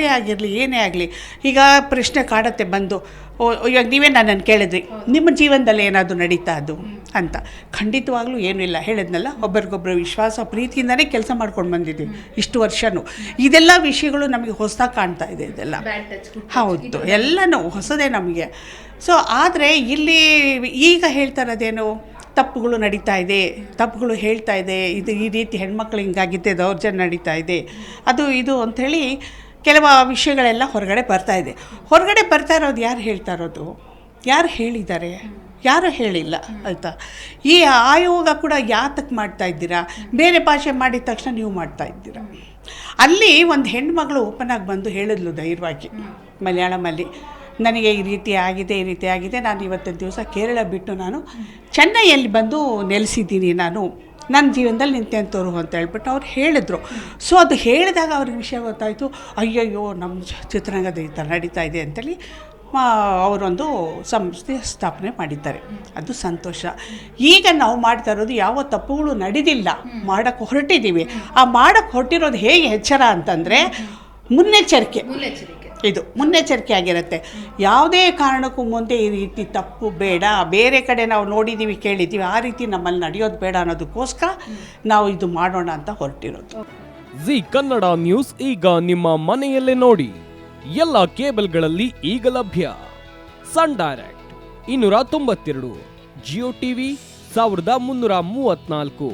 ಯಾರೇ ಆಗಿರಲಿ ಏನೇ ಆಗಲಿ ಈಗ ಪ್ರಶ್ನೆ ಕಾಡತ್ತೆ ಬಂದು ಓ ಇವಾಗ ನೀವೇ ನನ್ನನ್ನು ಕೇಳಿದ್ರಿ ನಿಮ್ಮ ಜೀವನದಲ್ಲಿ ಏನಾದರೂ ನಡೀತಾ ಅದು ಅಂತ. ಖಂಡಿತವಾಗ್ಲೂ ಏನೂ ಇಲ್ಲ. ಹೇಳಿದ್ನಲ್ಲ ಒಬ್ಬರಿಗೊಬ್ಬರು ವಿಶ್ವಾಸ ಪ್ರೀತಿಯಿಂದನೇ ಕೆಲಸ ಮಾಡ್ಕೊಂಡು ಬಂದಿದ್ದೀವಿ. ಇಷ್ಟು ವರ್ಷವೂ ಇದೆಲ್ಲ ವಿಷಯಗಳು ನಮಗೆ ಹೊಸದಾಗಿ ಕಾಣ್ತಾ ಇದೆ ಇದೆಲ್ಲ. ಹೌದು ಎಲ್ಲನೂ ಹೊಸದೇ ನಮಗೆ. ಸೊ ಆದರೆ ಇಲ್ಲಿ ಈಗ ಹೇಳ್ತಾ ಇರೋದೇನು? ತಪ್ಪುಗಳು ನಡೀತಾ ಇದೆ ತಪ್ಪುಗಳು ಹೇಳ್ತಾ ಇದೆ. ಇದು ಈ ರೀತಿ ಹೆಣ್ಮಕ್ಳು ಹಿಂಗಾಗಿದೆ ದೌರ್ಜನ್ಯ ನಡೀತಾ ಇದೆ. ಅದು ಇದು ಅಂಥೇಳಿ ಕೆಲವು ವಿಷಯಗಳೆಲ್ಲ ಹೊರಗಡೆ ಬರ್ತಾ ಇದೆ. ಹೊರಗಡೆ ಬರ್ತಾ ಇರೋದು ಯಾರು ಹೇಳ್ತಾ ಇರೋದು? ಯಾರು ಹೇಳಿದ್ದಾರೆ? ಯಾರೂ ಹೇಳಿಲ್ಲ, ಆಯಿತಾ? ಈ ಆಯೋಗ ಕೂಡ ಯಾತಕ್ಕೆ ಮಾಡ್ತಾ ಇದ್ದೀರಾ? ಬೇರೆ ಭಾಷೆ ಮಾಡಿದ ತಕ್ಷಣ ನೀವು ಮಾಡ್ತಾ ಇದ್ದೀರಾ? ಅಲ್ಲಿ ಒಂದು ಹೆಣ್ಮಗಳು ಓಪನ್ ಆಗಿ ಬಂದು ಹೇಳಿದ್ಲು ಧೈರ್ಯವಾಗಿ, ಮಲಯಾಳಮಲ್ಲಿ. ನನಗೆ ಈ ರೀತಿ ಆಗಿದೆ, ಈ ರೀತಿ ಆಗಿದೆ. ನಾನು ಇವತ್ತಿನ ದಿವಸ ಕೇರಳ ಬಿಟ್ಟು ನಾನು ಚೆನ್ನೈಯಲ್ಲಿ ಬಂದು ನೆಲೆಸಿದ್ದೀನಿ ನಾನು. ನನ್ನ ಜೀವನದಲ್ಲಿ ನಿಂತೆಂಥವ್ರು ಅಂತ ಹೇಳ್ಬಿಟ್ಟು ಅವ್ರು ಹೇಳಿದ್ರು. ಸೊ ಅದು ಹೇಳಿದಾಗ ಅವ್ರಿಗೆ ವಿಷಯ ಗೊತ್ತಾಯಿತು. ಅಯ್ಯಯ್ಯೋ ನಮ್ಮ ಚಿತ್ರರಂಗದ ಈ ಥರ ನಡೀತಾ ಇದೆ ಅಂತೇಳಿ ಅವರೊಂದು ಸಂಸ್ಥೆ ಸ್ಥಾಪನೆ ಮಾಡಿದ್ದಾರೆ. ಅದು ಸಂತೋಷ. ಈಗ ನಾವು ಮಾಡ್ತಾ ಇರೋದು ಯಾವ ತಪ್ಪುಗಳು ನಡೆದಿಲ್ಲ. ಮಾಡೋಕ್ಕೆ ಹೊರಟಿದ್ದೀವಿ. ಆ ಮಾಡೋಕ್ಕೆ ಹೊರಟಿರೋದು ಹೇಗೆ ಎಚ್ಚರ ಅಂತಂದರೆ ಮುನ್ನೆಚ್ಚರಿಕೆ. ಇದು ಮುನ್ನೆಚ್ಚರಿಕೆ ಆಗಿರುತ್ತೆ ಯಾವುದೇ ಕಾರಣಕ್ಕೂ ಮುಂದೆ ಈ ರೀತಿ ತಪ್ಪು, ಬೇಡ, ಬೇರೆ ಕಡೆ ನಾವು ನೋಡಿದ್ದೀವಿ ಕೇಳಿದ್ದೀವಿ ಆ ರೀತಿ ನಮ್ಮಲ್ಲಿ ನಡೆಯೋದು ಬೇಡ ಅನ್ನೋದಕ್ಕೋಸ್ಕರ ನಾವು ಇದು ಮಾಡೋಣ ಅಂತ ಹೊರಟಿರೋದು. ಜಿ ಕನ್ನಡ ನ್ಯೂಸ್ ಈಗ ನಿಮ್ಮ ಮನೆಯಲ್ಲೇ ನೋಡಿ. ಎಲ್ಲ ಕೇಬಲ್ಗಳಲ್ಲಿ ಈಗ ಲಭ್ಯ. ಸನ್ ಡೈರೆಕ್ಟ್ ಇನ್ನೂರ ತೊಂಬತ್ತೆರಡು, ಜಿಯೋ ಟಿವಿ ಸಾವಿರದ ಮುನ್ನೂರ ಮೂವತ್ನಾಲ್ಕು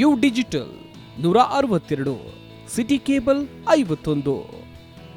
ಯು ಡಿಜಿಟಲ್ ನೂರ ಅರವತ್ತೆರಡು, ಸಿಟಿ ಕೇಬಲ್ ಐವತ್ತೊಂದು.